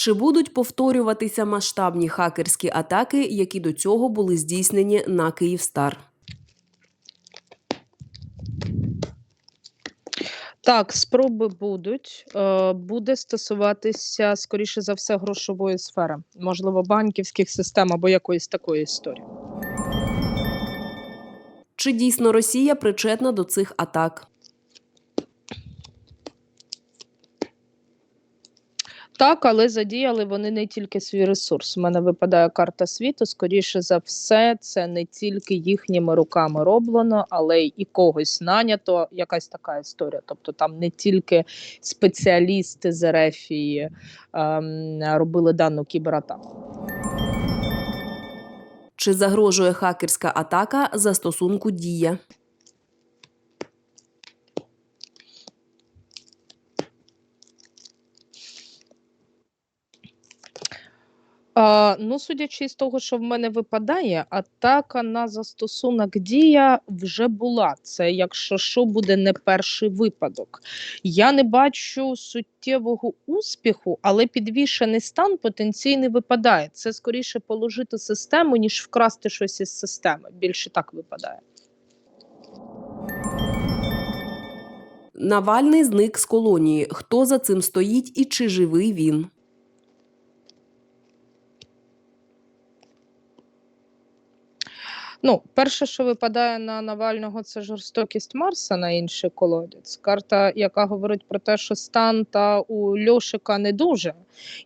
Чи будуть повторюватися масштабні хакерські атаки, які до цього були здійснені на Київстар? Так, спроби будуть. Е, Буде стосуватися, скоріше за все, грошової сфери, можливо, банківських систем або якоїсь такої історії. Чи дійсно Росія причетна до цих атак? Так, але задіяли вони не тільки свій ресурс. У мене випадає карта світу. Скоріше за все, це не тільки їхніми руками роблено, але й і когось нанято. Якась така історія. Тобто там не тільки спеціалісти з Ерефії ем, робили дану кібератаку. Чи загрожує хакерська атака застосунку Дія? А, ну, судячи з того, що в мене випадає, атака на застосунок дія вже була. Це, якщо що, буде не перший випадок. Я не бачу суттєвого успіху, але підвішений стан потенційний випадає. Це скоріше положити систему, ніж вкрасти щось із системи. Більше так випадає. Навальний зник з колонії. Хто за цим стоїть і чи живий він? Ну, перше, що випадає на Навального, це жорстокість Марса на інший колодязь. Карта, яка говорить про те, що стан та у Льошика не дуже,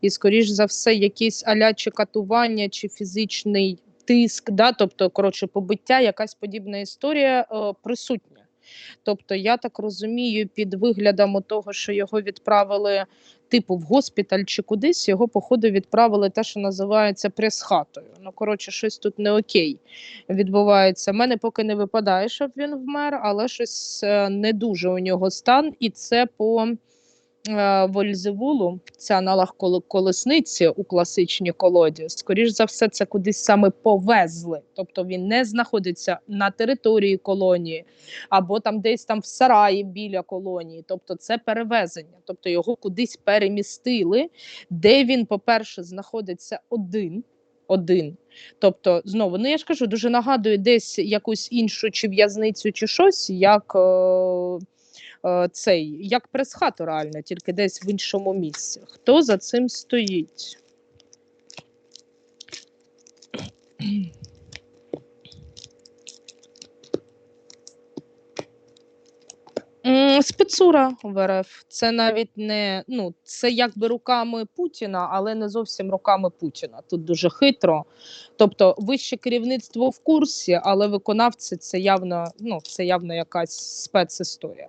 і, скоріш за все, якісь аля чи катування, чи фізичний тиск, да, тобто, коротше, побиття, якась подібна історія е, присутня. Тобто, я так розумію, під виглядом того, що його відправили типу в госпіталь чи кудись, його, походу, відправили те, що називається прес-хатою. Ну, коротше, щось тут не окей відбувається. Мене поки не випадає, щоб він вмер, але щось е, не дуже у нього стан, і це по Вользевулу, це аналог колесниці у класичній колоді. Скоріш за все, це кудись саме повезли. Тобто він не знаходиться на території колонії або там десь там в сараї біля колонії. Тобто це перевезення. Тобто його кудись перемістили, де він, по-перше, знаходиться один. Один. Тобто, знову, ну я ж кажу, дуже нагадує десь якусь іншу чи в'язницю, чи щось, як е, е, цей, як прес-хату реально, тільки десь в іншому місці. Хто за цим стоїть? Спецура в РФ. Це навіть не ну, це якби руками Путіна, але не зовсім руками Путіна. Тут дуже хитро. Тобто, вище керівництво в курсі, але виконавці це явно, ну, це явно якась спецісторія.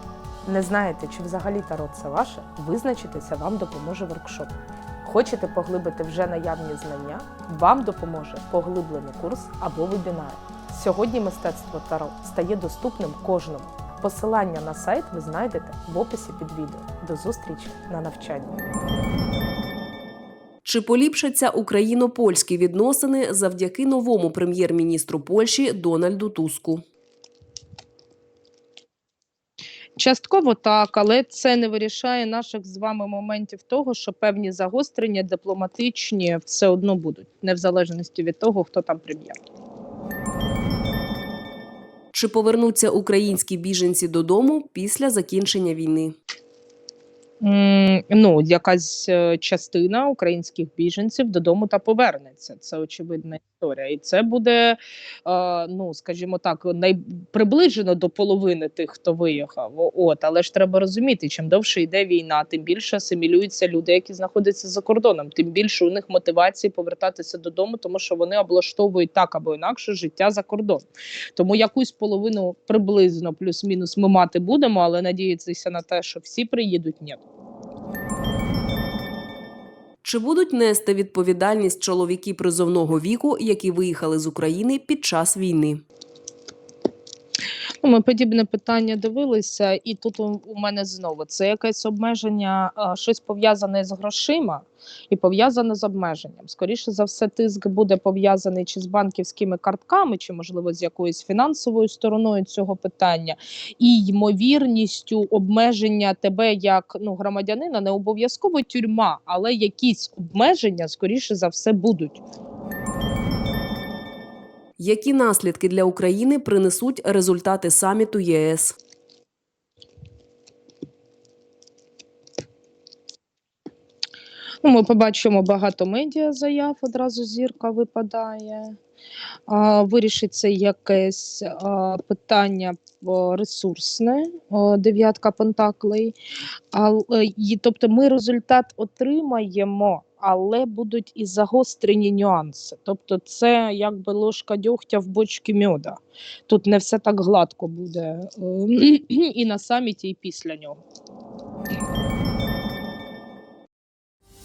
Не знаєте, чи взагалі таро це ваше, визначитися вам допоможе воркшоп. Хочете поглибити вже наявні знання? Вам допоможе поглиблений курс або вебінар. Сьогодні мистецтво Таро стає доступним кожному. Посилання на сайт ви знайдете в описі під відео. До зустрічі на навчанні. Чи поліпшаться україно-польські відносини завдяки новому прем'єр-міністру Польщі Дональду Туску? Частково так, але це не вирішає наших з вами моментів того, що певні загострення дипломатичні все одно будуть, не в залежності від того, хто там прем'єр. Чи повернуться українські біженці додому після закінчення війни? Ну, якась е, частина українських біженців додому та повернеться. Це очевидна історія. І це буде, е, ну скажімо так, най... приближено до половини тих, хто виїхав. От, але ж треба розуміти, чим довше йде війна, тим більше асимілюються люди, які знаходяться за кордоном, тим більше у них мотивації повертатися додому, тому що вони облаштовують так або інакше життя за кордоном. Тому якусь половину приблизно плюс-мінус ми мати будемо, але надіятися на те, що всі приїдуть, ні. Чи будуть нести відповідальність чоловіки призовного віку, які виїхали з України під час війни? Ну, Ми подібне питання дивилися, і тут у, мене знову це якесь обмеження, щось пов'язане з грошима і пов'язане з обмеженням. Скоріше за все, тиск буде пов'язаний чи з банківськими картками, чи можливо з якоюсь фінансовою стороною цього питання, і ймовірністю обмеження тебе як ну громадянина, не обов'язково тюрма, але якісь обмеження скоріше за все будуть. Які наслідки для України принесуть результати саміту ЄС? Ну, ми побачимо багато медіа заяв, одразу зірка випадає. Вирішиться якесь питання ресурсне, дев'ятка пентаклей. І, тобто ми результат отримаємо, але будуть і загострені нюанси. Тобто, це якби ложка дьогтя в бочці мьода. Тут не все так гладко буде е, і на саміті, і після нього.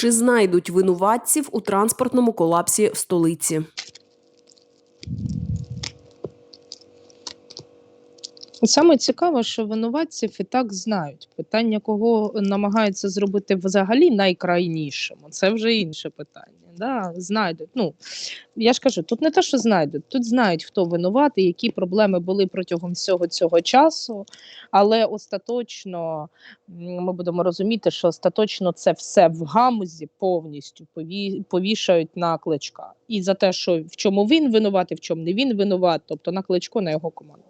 Чи знайдуть винуватців у транспортному колапсі в столиці? Саме цікаве, що винуватців і так знають. Питання, кого намагаються зробити взагалі найкрайнішим, це вже інше питання. Да? Знайдуть. Ну, я ж кажу, тут не те, що знайдуть, тут знають, хто винуватий, які проблеми були протягом всього цього часу. Але остаточно ми будемо розуміти, що остаточно це все в гамузі повністю повішають на кличка. І за те, що в чому він винуватий, в чому не він винуват, тобто на кличко, на його команду.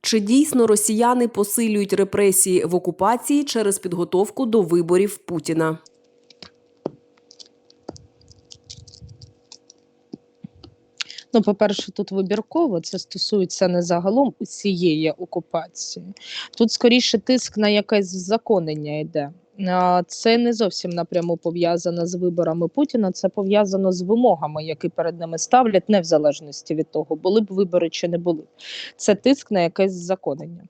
Чи дійсно росіяни посилюють репресії в окупації через підготовку до виборів Путіна? Ну, по-перше, тут вибірково це стосується не загалом усієї окупації. Тут скоріше тиск на якесь законення йде. Це не зовсім напряму пов'язано з виборами Путіна, це пов'язано з вимогами, які перед ними ставлять, не в залежності від того, були б вибори чи не були. Це тиск на якесь законення.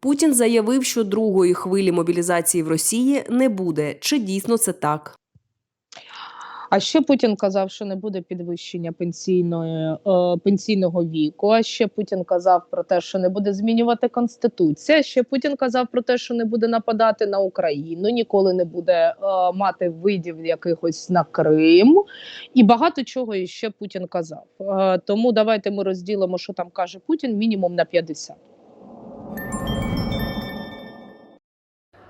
Путін заявив, що другої хвилі мобілізації в Росії не буде. Чи дійсно це так? А ще Путін казав, що не буде підвищення пенсійної е, пенсійного віку. А ще Путін казав про те, що не буде змінювати конституція. Ще Путін казав про те, що не буде нападати на Україну, ніколи не буде е, мати видів якихось на Крим, і багато чого іще Путін казав. Е, тому давайте ми розділимо, що там каже Путін, мінімум на 50.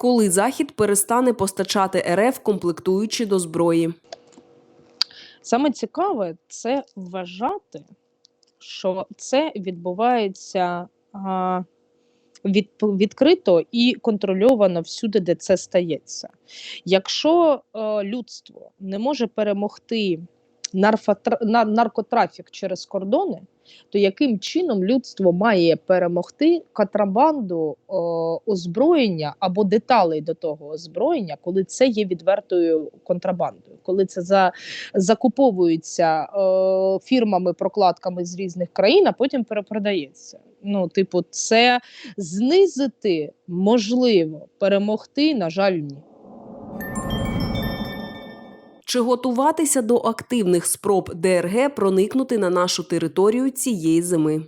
Коли Захід перестане постачати РФ комплектуючі до зброї? Саме цікаве це вважати, що це відбувається а, від, відкрито і контрольовано всюди, де це стається. Якщо е, людство не може перемогти нарфотра- на- наркотрафік через кордони, то яким чином людство має перемогти контрабанду е, озброєння або деталей до того озброєння, коли це є відвертою контрабандою, коли це за закуповується е, фірмами, прокладками з різних країн, а потім перепродається. Ну, типу, це знизити можливо, перемогти, на жаль, ні. Чи готуватися до активних спроб ДРГ проникнути на нашу територію цієї зими?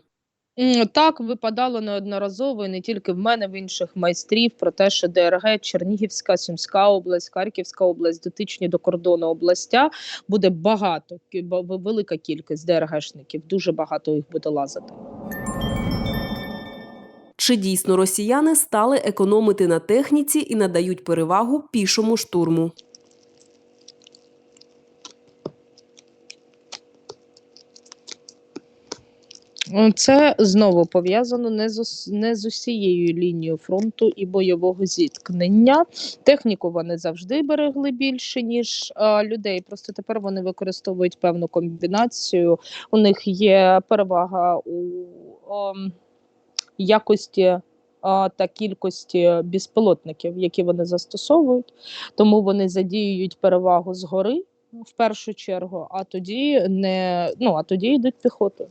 Так, випадало неодноразово, і не тільки в мене, в інших майстрів, про те, що ДРГ, Чернігівська, Сумська область, Харківська область, дотичні до кордону областя, буде багато, велика кількість ДРГшників, дуже багато їх буде лазити. Чи дійсно росіяни стали економити на техніці і надають перевагу пішому штурму? Це знову пов'язано не з не з усією лінією фронту і бойового зіткнення. Техніку вони завжди берегли більше ніж а, людей. Просто тепер вони використовують певну комбінацію. У них є перевага у ем, якості. Та кількості безпілотників, які вони застосовують, тому вони задіюють перевагу згори в першу чергу, а тоді не ну а тоді йдуть піхотою.